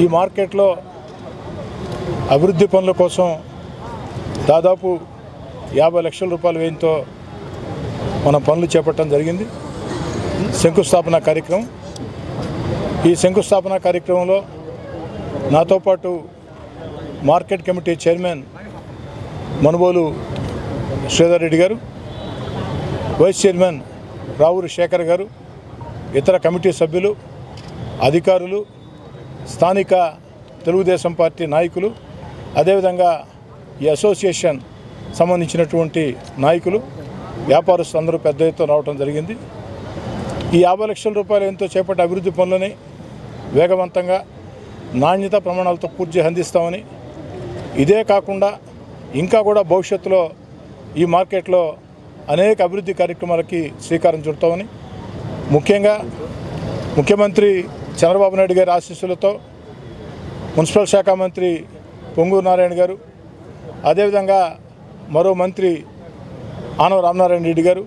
ఈ మార్కెట్లో అభివృద్ధి పనుల కోసం దాదాపు యాభై లక్షల రూపాయల వ్యయంతో మన పనులు చేపట్టడం జరిగింది. శంకుస్థాపన కార్యక్రమం. ఈ శంకుస్థాపన కార్యక్రమంలో నాతో పాటు market committee chairman Manubolu Sridhar Reddy గారు వైస్ చైర్మన్ రావూరి శేఖర్ గారు ఇతర కమిటీ సభ్యులు అధికారులు స్థానిక తెలుగుదేశం పార్టీ నాయకులు అదేవిధంగా ఈ అసోసియేషన్ సంబంధించినటువంటి నాయకులు వ్యాపారస్తులు అందరూ పెద్ద ఎత్తున రావడం జరిగింది. ఈ యాభై లక్షల రూపాయలు ఎంతో చేపట్టే అభివృద్ధి పనులని వేగవంతంగా నాణ్యత ప్రమాణాలతో పూర్తి అందిస్తామని ఇదే కాకుండా ఇంకా కూడా భవిష్యత్తులో ఈ మార్కెట్లో అనేక అభివృద్ధి కార్యక్రమాలకి శ్రీకారం చుడతామని ముఖ్యంగా ముఖ్యమంత్రి చంద్రబాబు నాయుడు గారి ఆశీస్సులతో మున్సిపల్ శాఖ మంత్రి పొంగూరు నారాయణ గారు అదేవిధంగా మరో మంత్రి ఆనవ రామనారాయణ రెడ్డి గారు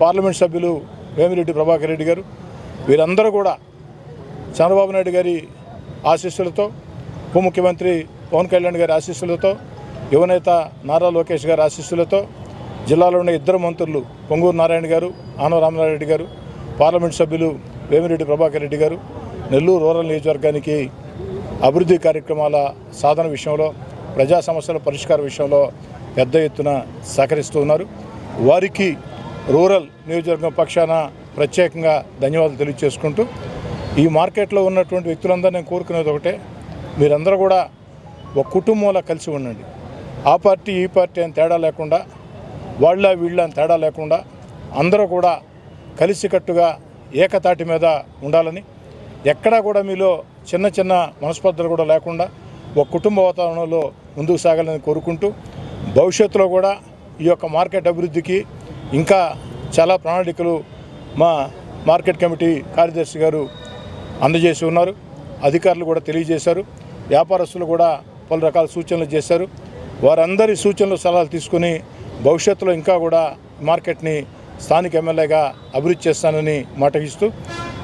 పార్లమెంట్ సభ్యులు వేమిరెడ్డి ప్రభాకర్ రెడ్డి గారు వీరందరూ కూడా చంద్రబాబు నాయుడు గారి ఆశీస్సులతో ఉప ముఖ్యమంత్రి పవన్ కళ్యాణ్ గారి ఆశీస్సులతో యువనేత నారా లోకేష్ గారి ఆశీస్సులతో జిల్లాలో ఉన్న ఇద్దరు మంత్రులు పొంగూరు నారాయణ గారు ఆనవ రామనారాయణ రెడ్డి గారు పార్లమెంట్ సభ్యులు వేమిరెడ్డి ప్రభాకర్ రెడ్డి గారు నెల్లూరు రూరల్ నియోజకవర్గానికి అభివృద్ధి కార్యక్రమాల సాధన విషయంలో ప్రజా సమస్యల పరిష్కార విషయంలో పెద్ద ఎత్తున సహకరిస్తూ ఉన్నారు. వారికి రూరల్ నియోజకవర్గం పక్షాన ప్రత్యేకంగా ధన్యవాదాలు తెలియజేసుకుంటూ ఈ మార్కెట్లో ఉన్నటువంటి వ్యక్తులందరూ నేను కోరుకునేది ఒకటే మీరందరూ కూడా ఒక కుటుంబంలో కలిసి ఉండండి. ఆ పార్టీ ఈ పార్టీ అని తేడా లేకుండా వాళ్ళ వీళ్ళ అని తేడా లేకుండా అందరూ కూడా కలిసికట్టుగా ఏకతాటి మీద ఉండాలని ఎక్కడా కూడా మీలో చిన్న చిన్న మనస్పర్ధలు కూడా లేకుండా ఒక కుటుంబ వాతావరణంలో ముందుకు సాగాలని కోరుకుంటూ భవిష్యత్తులో కూడా ఈ యొక్క మార్కెట్ అభివృద్ధికి ఇంకా చాలా ప్రణాళికలు మా మార్కెట్ కమిటీ కార్యదర్శి గారు అందజేసి ఉన్నారు. అధికారులు కూడా తెలియజేశారు. వ్యాపారస్తులు కూడా పలు రకాల సూచనలు చేశారు. వారందరి సూచనలు సలహాలు తీసుకుని భవిష్యత్తులో ఇంకా కూడా మార్కెట్ని స్థానిక ఎమ్మెల్యేగా అభివృద్ధి చేస్తానని మాట ఇస్తూ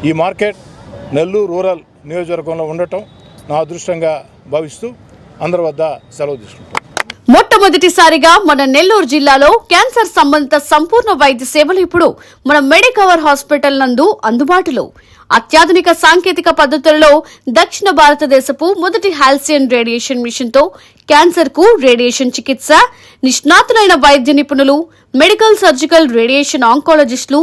ఈ మార్కెట్ నెల్లూరు రూరల్ నియోజకవర్గంలో ఉండటం నా అదృష్టంగా భావిస్తూ అందరి వద్ద సెలవు తీసుకుంటాం. మొట్టమొదటిసారిగా మన నెల్లూరు జిల్లాలో క్యాన్సర్ సంబంధిత సంపూర్ణ వైద్య సేవలు ఇప్పుడు మన మెడికవర్ హాస్పిటల్ నందు అందుబాటులో. అత్యాధునిక సాంకేతిక పద్ధతులలో దక్షిణ భారతదేశపు మొదటి హాల్సియన్ రేడియేషన్ మిషన్తో క్యాన్సర్కు రేడియేషన్ చికిత్స నిష్ణాతులైన వైద్య నిపుణులు మెడికల్ సర్జికల్ రేడియేషన్ ఆంకాలజిస్టులు